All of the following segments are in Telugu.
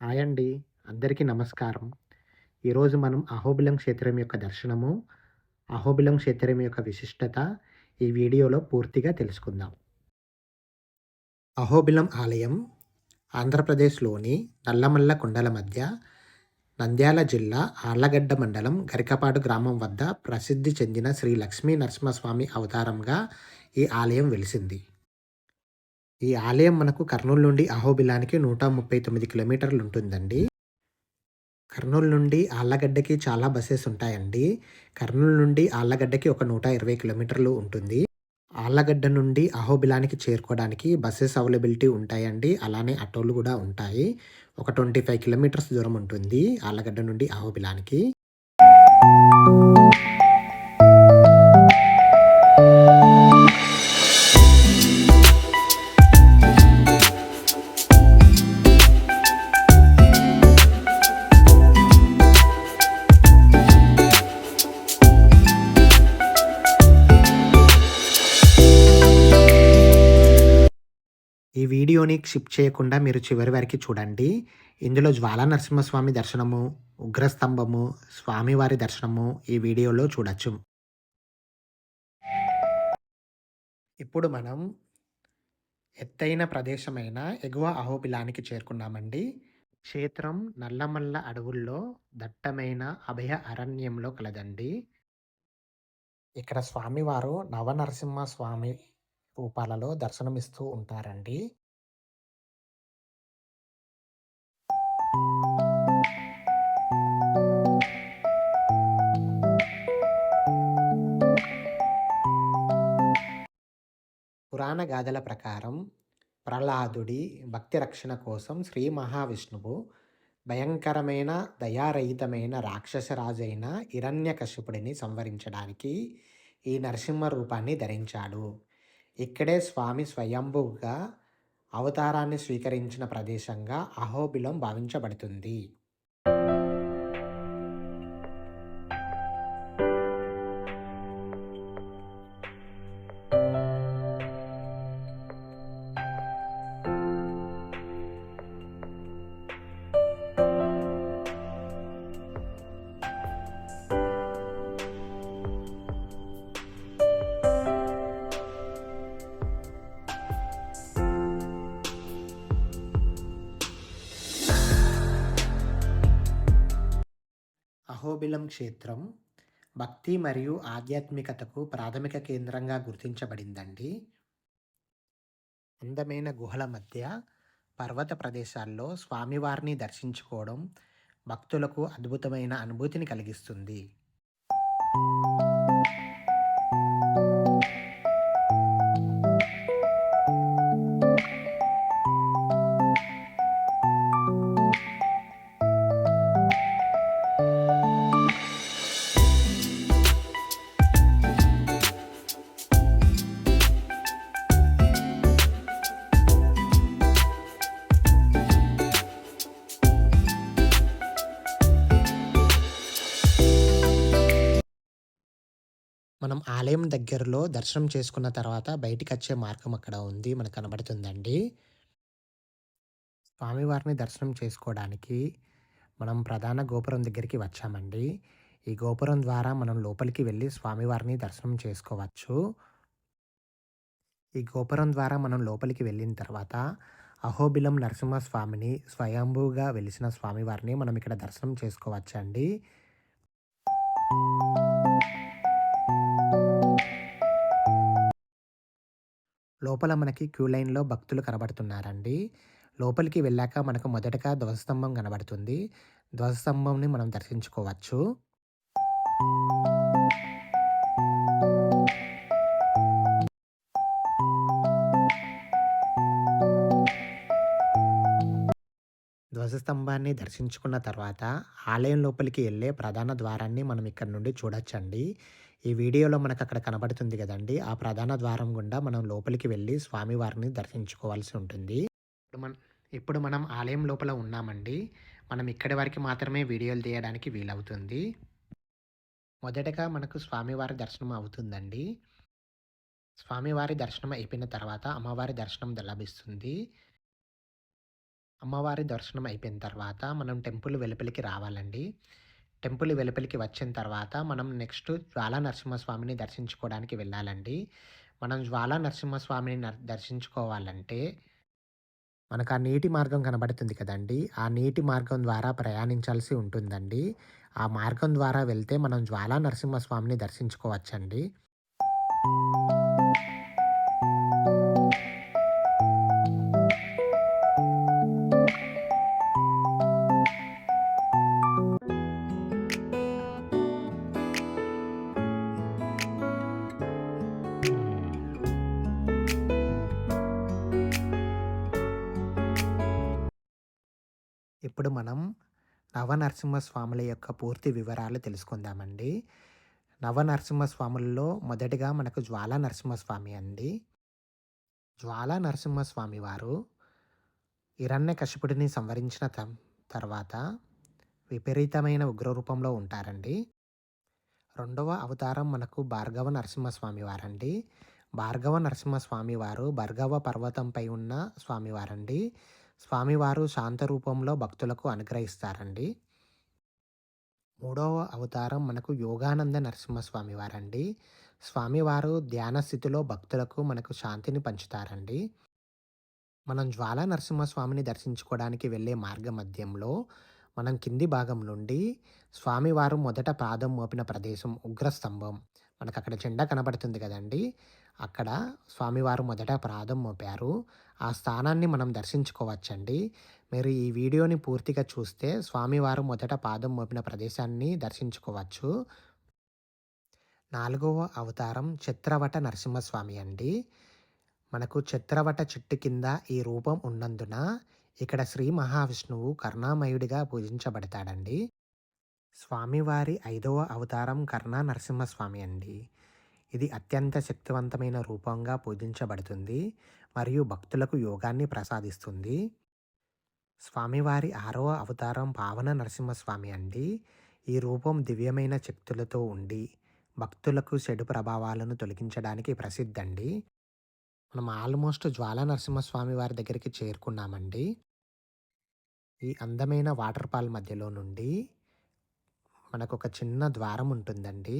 హాయ్ అండి. అందరికీ నమస్కారం. ఈరోజు మనం అహోబిలం క్షేత్రం యొక్క దర్శనము, అహోబిలం క్షేత్రం యొక్క విశిష్టత ఈ వీడియోలో పూర్తిగా తెలుసుకుందాం. అహోబిలం ఆలయం ఆంధ్రప్రదేశ్‌లోని నల్లమల్ల కొండల మధ్య నంద్యాల జిల్లా ఆళ్ళగడ్డ మండలం గరికపాడు గ్రామం వద్ద ప్రసిద్ధి చెందిన శ్రీ లక్ష్మీ నరసింహస్వామి అవతారంగా ఈ ఆలయం వెలిసింది. ఈ ఆలయం మనకు కర్నూలు నుండి అహోబిలానికి 139 కిలోమీటర్లు ఉంటుందండి. కర్నూలు నుండి ఆళ్ళగడ్డకి చాలా బస్సెస్ ఉంటాయండి. కర్నూలు నుండి ఆళ్ళగడ్డకి ఒక 120 కిలోమీటర్లు ఉంటుంది. ఆళ్ళగడ్డ నుండి అహోబిలానికి చేరుకోవడానికి బస్సెస్ అవైలబిలిటీ ఉంటాయండి. అలానే ఆటోలు కూడా ఉంటాయి. ఒక 25 కిలోమీటర్స్ దూరం ఉంటుంది ఆళ్ళగడ్డ నుండి అహోబిలానికి. ఈ వీడియోని క్షిప్ చేయకుండా మీరు చివరి వరకు చూడండి. ఇందులో జ్వాలా నరసింహస్వామి దర్శనము, ఉగ్రస్తంభము, స్వామివారి దర్శనము ఈ వీడియోలో చూడొచ్చు. ఇప్పుడు మనం ఎత్తైన ప్రదేశమైన ఎగువ అహోబిలానికి చేరుకున్నామండి. క్షేత్రం నల్లమల్ల అడవుల్లో దట్టమైన అభయ అరణ్యంలో కలదండి. ఇక్కడ స్వామివారు నవనరసింహ స్వామి రూపాలలో దర్శనమిస్తూ ఉంటారండి. పురాణ గాథల ప్రకారం ప్రహ్లాదుడి భక్తి రక్షణ కోసం శ్రీ మహావిష్ణువు భయంకరమైన దయారహితమైన రాక్షసరాజైన హిరణ్యకశిపుడిని సంవరించడానికి ఈ నరసింహ రూపాన్ని ధరించాడు. ఇక్కడే స్వామి స్వయంభువుగా అవతారాన్ని స్వీకరించిన ప్రదేశంగా అహోబిలం భావించబడుతుంది. అహోబిలం క్షేత్రం భక్తి మరియు ఆధ్యాత్మికతకు ప్రాథమిక కేంద్రంగా గుర్తించబడిందండి. అందమైన గుహల మధ్య పర్వత ప్రదేశాల్లో స్వామివారిని దర్శించుకోవడం భక్తులకు అద్భుతమైన అనుభూతిని కలిగిస్తుంది. మనం ఆలయం దగ్గరలో దర్శనం చేసుకున్న తర్వాత బయటికి వచ్చే మార్గం అక్కడ ఉంది. మనకు కనబడుతుందండి. స్వామివారిని దర్శనం చేసుకోవడానికి మనం ప్రధాన గోపురం దగ్గరికి వచ్చామండి. ఈ గోపురం ద్వారా మనం లోపలికి వెళ్ళి స్వామివారిని దర్శనం చేసుకోవచ్చు. ఈ గోపురం ద్వారా మనం లోపలికి వెళ్ళిన తర్వాత అహోబిలం నరసింహస్వామిని స్వయంభూగా వెలిసిన స్వామివారిని మనం ఇక్కడ దర్శనం చేసుకోవచ్చండి. లోపల మనకి క్యూ లైన్‌లో భక్తులు కనబడుతున్నారండి. లోపలికి వెళ్ళాక మనకు మొదటగా ధ్వజస్తంభం కనబడుతుంది. ధ్వజస్తంభంని మనం దర్శించుకోవచ్చు. ధ్వజస్తంభాన్ని దర్శించుకున్న తర్వాత ఆలయం లోపలికి వెళ్ళే ప్రధాన ద్వారాన్ని మనం ఇక్కడ నుండి చూడొచ్చండి. ఈ వీడియోలో మనకు అక్కడ కనబడుతుంది కదండి ఆ ప్రధాన ద్వారం గుండా మనం లోపలికి వెళ్ళి స్వామివారిని దర్శించుకోవాల్సి ఉంటుంది. ఇప్పుడు మన ఇప్పుడు మనం ఆలయం లోపల ఉన్నామండి. మనం ఇక్కడి వరకు మాత్రమే వీడియోలు తీయడానికి వీలవుతుంది. మొదటగా మనకు స్వామివారి దర్శనం అవుతుందండి. స్వామివారి దర్శనం అయిపోయిన తర్వాత అమ్మవారి దర్శనం లభిస్తుంది. అమ్మవారి దర్శనం అయిపోయిన తర్వాత మనం టెంపుల్ వెలుపలికి రావాలండి. టెంపుల్ వెలుపలికి వచ్చిన తర్వాత మనం నెక్స్ట్ జ్వాలా నరసింహస్వామిని దర్శించుకోవడానికి వెళ్ళాలండి. మనం జ్వాలా నరసింహస్వామిని దర్శించుకోవాలంటే మనకు ఆ నీటి మార్గం కనబడుతుంది కదండి ఆ నీటి మార్గం ద్వారా ప్రయాణించాల్సి ఉంటుందండి. ఆ మార్గం ద్వారా వెళ్తే మనం జ్వాలా నరసింహస్వామిని దర్శించుకోవచ్చండి. ఇప్పుడు మనం నవనరసింహస్వాముల యొక్క పూర్తి వివరాలు తెలుసుకుందామండి. నవనరసింహస్వాములలో మొదటిగా మనకు జ్వాలా నరసింహస్వామి అండి. జ్వాలా నరసింహస్వామి వారు హిరణ్యకశిపుడిని సంవరించిన త తర్వాత విపరీతమైన ఉగ్రరూపంలో ఉంటారండి. రెండవ అవతారం మనకు భార్గవ నరసింహస్వామి వారండి. భార్గవ నరసింహస్వామి వారు భార్గవ పర్వతంపై ఉన్న స్వామివారండి. స్వామివారు శాంత రూపంలో భక్తులకు అనుగ్రహిస్తారండి. మూడవ అవతారం మనకు యోగానంద నరసింహస్వామి వారండి. స్వామివారు ధ్యాన స్థితిలో భక్తులకు మనకు శాంతిని పంచుతారండి. మనం జ్వాలా నరసింహస్వామిని దర్శించుకోవడానికి వెళ్ళే మార్గ మధ్యంలో మనం కింది భాగం నుండి స్వామివారు మొదట పాదం మోపిన ప్రదేశం ఉగ్రస్తంభం మనకు అక్కడ జెండా కనబడుతుంది కదండీ! అక్కడ స్వామివారు మొదట పాదం మోపారు. ఆ స్థానాన్ని మనం దర్శించుకోవచ్చండి. మీరు ఈ వీడియోని పూర్తిగా చూస్తే స్వామివారు మొదట పాదం మోపిన ప్రదేశాన్ని దర్శించుకోవచ్చు. నాలుగవ అవతారం చిత్రవట నరసింహస్వామి అండి. మనకు చిత్రవట చెట్టు కింద ఈ రూపం ఉన్నందున ఇక్కడ శ్రీ మహావిష్ణువు కరుణామయుడిగా పూజించబడతాడండి. స్వామివారి ఐదవ అవతారం కర్ణా నరసింహస్వామి అండి. ఇది అత్యంత శక్తివంతమైన రూపంగా పూజించబడుతుంది మరియు భక్తులకు యోగాన్ని ప్రసాదిస్తుంది. స్వామివారి ఆరవ అవతారం పావన నరసింహస్వామి అండి. ఈ రూపం దివ్యమైన శక్తులతో ఉండి భక్తులకు చెడు ప్రభావాలను తొలగించడానికి ప్రసిద్ధండి. మనం ఆల్మోస్ట్ జ్వాలా నరసింహస్వామి వారి దగ్గరికి చేరుకున్నామండి. ఈ అందమైన వాటర్ ఫాల్ మధ్యలో నుండి మనకొక చిన్న ద్వారం ఉంటుందండి.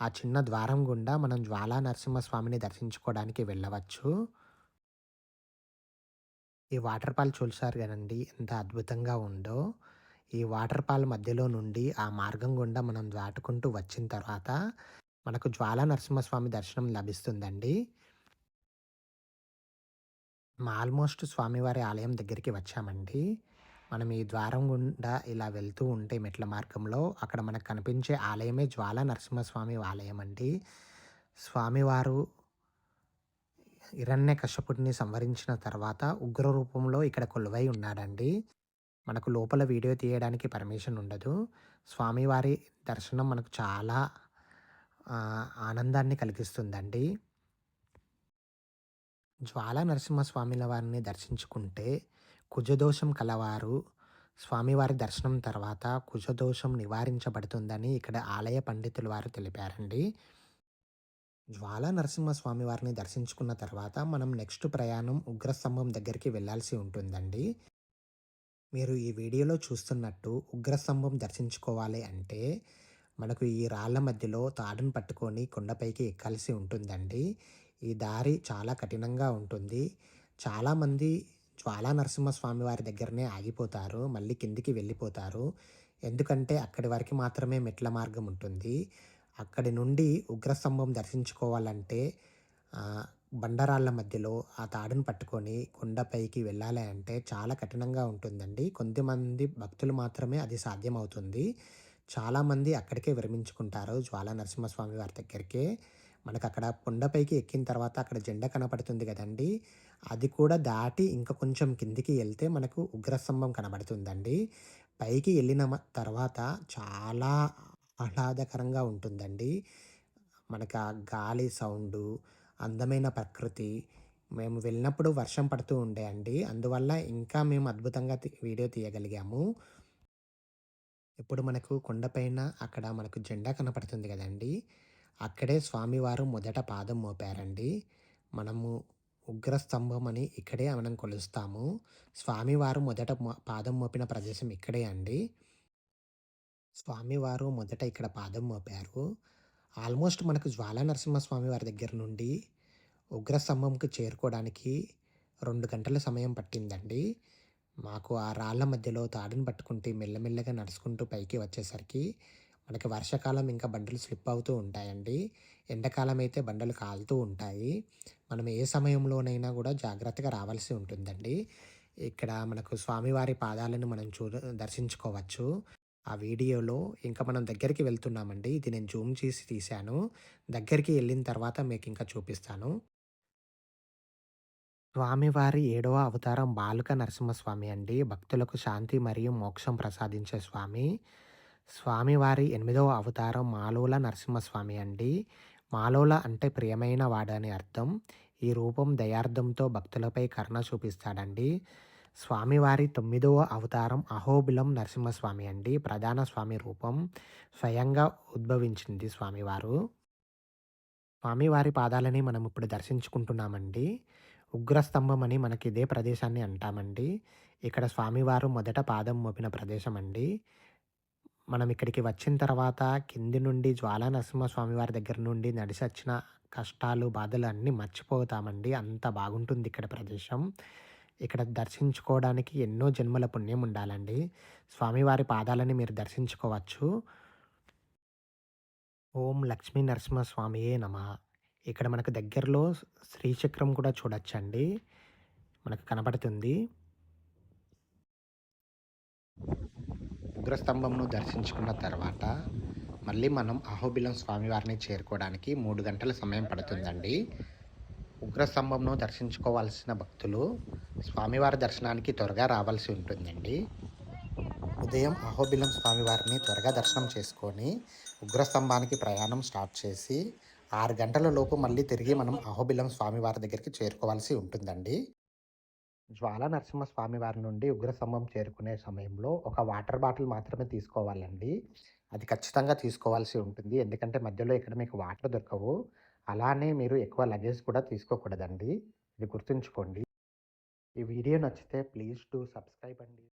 ఆ చిన్న ద్వారం గుండా మనం జ్వాలా నరసింహస్వామిని దర్శించుకోవడానికి వెళ్ళవచ్చు. ఈ వాటర్ ఫాల్ చూసారు కదండి ఎంత అద్భుతంగా ఉందో. ఈ వాటర్ ఫాల్ మధ్యలో నుండి ఆ మార్గం గుండా మనం దాటుకుంటూ వచ్చిన తర్వాత మనకు జ్వాలా నరసింహస్వామి దర్శనం లభిస్తుందండి. ఆల్మోస్ట్ స్వామివారి ఆలయం దగ్గరికి వచ్చామండి. మనం ఈ ద్వారం గుండా ఇలా వెళ్తూ ఉంటే మెట్ల మార్గంలో అక్కడ మనకు కనిపించే ఆలయమే జ్వాలా నరసింహస్వామి ఆలయం అండి. స్వామివారు హిరణ్యకశపుడిని సంవరించిన తర్వాత ఉగ్ర రూపంలో ఇక్కడ కొలువై ఉన్నాడండి. మనకు లోపల వీడియో తీయడానికి పర్మిషన్ ఉండదు. స్వామివారి దర్శనం మనకు చాలా ఆనందాన్ని కలిగిస్తుందండి. జ్వాలా నరసింహస్వామిల వారిని దర్శించుకుంటే కుజదోషం కలవారు స్వామివారి దర్శనం తర్వాత కుజదోషం నివారించబడుతుందని ఇక్కడ ఆలయ పండితులు వారు తెలిపారండి. జ్వాల నరసింహస్వామి వారిని దర్శించుకున్న తర్వాత మనం నెక్స్ట్ ప్రయాణం ఉగ్రస్తంభం దగ్గరికి వెళ్ళాల్సి ఉంటుందండి. మీరు ఈ వీడియోలో చూస్తున్నట్టు ఉగ్రస్తంభం దర్శించుకోవాలి అంటే మనకు ఈ రాళ్ళ మధ్యలో తాడును పట్టుకొని కొండపైకి ఎక్కాల్సి ఉంటుందండి. ఈ దారి చాలా కఠినంగా ఉంటుంది. చాలామంది జ్వాలా నరసింహస్వామి వారి దగ్గరనే ఆగిపోతారు. మళ్ళీ కిందికి వెళ్ళిపోతారు. ఎందుకంటే అక్కడి వరకు మాత్రమే మెట్ల మార్గం ఉంటుంది. అక్కడి నుండి ఉగ్రస్తంభం దర్శించుకోవాలంటే బండరాళ్ళ మధ్యలో ఆ తాడును పట్టుకొని కొండపైకి వెళ్ళాలి అంటే చాలా కఠినంగా ఉంటుందండి. కొంతమంది భక్తులు మాత్రమే అది సాధ్యమవుతుంది. చాలామంది అక్కడికే విరమించుకుంటారు జ్వాలా నరసింహస్వామి వారి దగ్గరికే. మనకు అక్కడ కొండపైకి ఎక్కిన తర్వాత అక్కడ జెండా కనపడుతుంది కదండి అది కూడా దాటి ఇంకా కొంచెం కిందికి వెళ్తే మనకు ఉగ్రస్తంభం కనబడుతుందండి. పైకి వెళ్ళిన తర్వాత చాలా ఆహ్లాదకరంగా ఉంటుందండి. మనకు ఆ గాలి సౌండు, అందమైన ప్రకృతి. మేము వెళ్ళినప్పుడు వర్షం పడుతూ ఉండే అండి. అందువల్ల ఇంకా మేము అద్భుతంగా వీడియో తీయగలిగాము. ఇప్పుడు మనకు కొండపైన అక్కడ మనకు జెండా కనపడుతుంది కదండి అక్కడే స్వామివారు మొదట పాదం మోపారండి. మనము ఉగ్రస్తంభం అని ఇక్కడే మనం కొలుస్తాము. స్వామివారు మొదట పాదం మోపిన ప్రదేశం ఇక్కడే అండి. స్వామివారు మొదట ఇక్కడ పాదం మోపారు. ఆల్మోస్ట్ మనకు జ్వాలా నరసింహస్వామి వారి దగ్గర నుండి ఉగ్రస్తంభంకి చేరుకోవడానికి రెండు గంటల సమయం పట్టిందండి. మాకు ఆ రాళ్ళ మధ్యలో తాడుని పట్టుకుంటూ మెల్లమెల్లగా నడుచుకుంటూ పైకి వచ్చేసరికి మనకి వర్షాకాలం ఇంకా బండలు స్లిప్ అవుతూ ఉంటాయండి. ఎండాకాలం అయితే బండలు కాలుతూ ఉంటాయి. మనం ఏ సమయంలోనైనా కూడా జాగ్రత్తగా రావాల్సి ఉంటుందండి. ఇక్కడ మనకు స్వామివారి పాదాలను మనం చూ దర్శించుకోవచ్చు. ఆ వీడియోలో ఇంకా మనం దగ్గరికి వెళ్తున్నామండి. ఇది నేను జూమ్ చేసి తీశాను. దగ్గరికి వెళ్ళిన తర్వాత మీకు ఇంకా చూపిస్తాను. స్వామివారి ఏడవ అవతారం బాలుక నరసింహస్వామి అండి. భక్తులకు శాంతి మరియు మోక్షం ప్రసాదించే స్వామి. స్వామివారి ఎనిమిదవ అవతారం మాలోల నరసింహస్వామి అండి. మాలోల అంటే ప్రియమైన వాడని అర్థం. ఈ రూపం దయార్థంతో భక్తులపై కరుణ చూపిస్తాడండి. స్వామివారి తొమ్మిదవ అవతారం అహోబిలం నరసింహస్వామి అండి. ప్రధాన స్వామి రూపం. స్వయంగా ఉద్భవించింది స్వామివారు. స్వామివారి పాదాలని మనం ఇప్పుడు దర్శించుకుంటున్నామండి. ఉగ్రస్తంభం అని మనకి ఇదే ప్రదేశాన్ని అంటామండి. ఇక్కడ స్వామివారు మొదట పాదం మోపిన ప్రదేశం అండి. మనం ఇక్కడికి వచ్చిన తర్వాత కింది నుండి జ్వాలా నరసింహస్వామి వారి దగ్గర నుండి నడిసొచ్చిన కష్టాలు, బాధలు అన్నీ మర్చిపోతామండి. అంత బాగుంటుంది ఇక్కడ ప్రదేశం. ఇక్కడ దర్శించుకోవడానికి ఎన్నో జన్మల పుణ్యం ఉండాలండి. స్వామివారి పాదాలని మీరు దర్శించుకోవచ్చు. ఓం లక్ష్మీ నరసింహస్వామియే నమ ఇక్కడ మనకు దగ్గరలో శ్రీచక్రం కూడా చూడొచ్చండి. మనకు కనపడుతుంది. ఉగ్రస్తంభంను దర్శించుకున్న తర్వాత మళ్ళీ మనం అహోబిలం స్వామివారిని చేరుకోవడానికి మూడు గంటల సమయం పడుతుందండి. ఉగ్రస్తంభంను దర్శించుకోవాల్సిన భక్తులు స్వామివారి దర్శనానికి త్వరగా రావాల్సి ఉంటుందండి. ఉదయం అహోబిలం స్వామివారిని త్వరగా దర్శనం చేసుకొని ఉగ్రస్తంభానికి ప్రయాణం స్టార్ట్ చేసి ఆరు గంటల లోపు మళ్ళీ తిరిగి మనం అహోబిలం స్వామివారి దగ్గరికి చేరుకోవాల్సి ఉంటుందండి. జ్వాల నరసింహస్వామి వారి నుండి ఉగ్రస్తంభం చేరుకునే సమయంలో ఒక వాటర్ బాటిల్ మాత్రమే తీసుకోవాలండి. అది ఖచ్చితంగా తీసుకోవాల్సి ఉంటుంది. ఎందుకంటే మధ్యలో ఇక్కడ మీకు వాటర్ దొరకవు. అలానే మీరు ఎక్కువ లగేజ్ కూడా తీసుకోకూడదండి. ఇది గుర్తుంచుకోండి. ఈ వీడియో నచ్చితే ప్లీజ్ టు సబ్స్క్రైబ్ అండి.